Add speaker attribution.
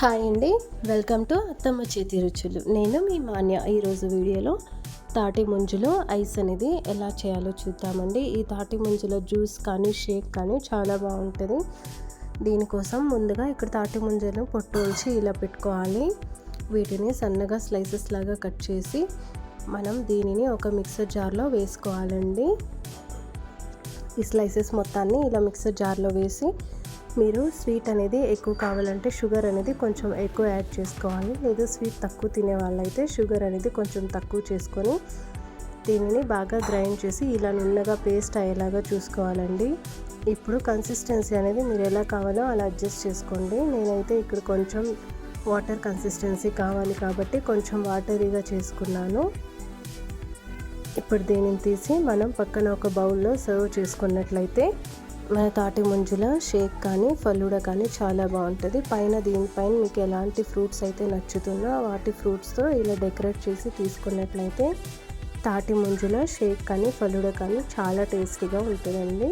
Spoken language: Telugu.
Speaker 1: హాయ్ అండి. వెల్కమ్ టు అత్తమ్మ చేతి రుచులు. నేను మీ మాన్య. ఈరోజు వీడియోలో తాటి ముంజులో ఐస్ అనేది ఎలా చేయాలో చూద్దామండి. ఈ తాటి ముంజులో జ్యూస్ కానీ షేక్ కానీ చాలా బాగుంటుంది. దీనికోసం ముందుగా ఇక్కడ తాటి ముంజలను పొట్టోల్చి ఇలా పెట్టుకోవాలి. వీటిని సన్నగా స్లైసెస్ లాగా కట్ చేసి మనం దీనిని ఒక మిక్సర్ జార్లో వేసుకోవాలండి. ఈ స్లైసెస్ మొత్తాన్ని ఇలా మిక్సర్ జార్లో వేసి మీరు స్వీట్ అనేది ఎక్కువ కావాలంటే షుగర్ అనేది కొంచెం ఎక్కువ యాడ్ చేసుకోవాలి. లేదు స్వీట్ తక్కువ తినే వాళ్ళైతే షుగర్ అనేది కొంచెం తక్కువ చేసుకొని దీనిని బాగా గ్రైండ్ చేసి ఇలా నున్నగా పేస్ట్ అయ్యేలాగా చూసుకోవాలండి. ఇప్పుడు కన్సిస్టెన్సీ అనేది మీరు ఎలా కావాలో అలా అడ్జస్ట్ చేసుకోండి. నేనైతే ఇక్కడ కొంచెం వాటర్ కన్సిస్టెన్సీ కావాలి కాబట్టి కొంచెం వాటరీగా చేసుకున్నాను. ఇప్పుడు దీనిని తీసి మనం పక్కన ఒక బౌల్లో సర్వ్ చేసుకున్నట్లయితే మన తాటి ముంజుల షేక్ కానీ ఫలూడా కానీ చాలా బాగుంటుంది. పైన దీనిపైన మీకు ఎలాంటి ఫ్రూట్స్ అయితే నచ్చుతున్నా వాటి ఫ్రూట్స్తో ఇలా డెకరేట్ చేసి తీసుకున్నట్లయితే తాటి ముంజుల షేక్ కానీ ఫలూడా కానీ చాలా టేస్టీగా ఉంటుందండి.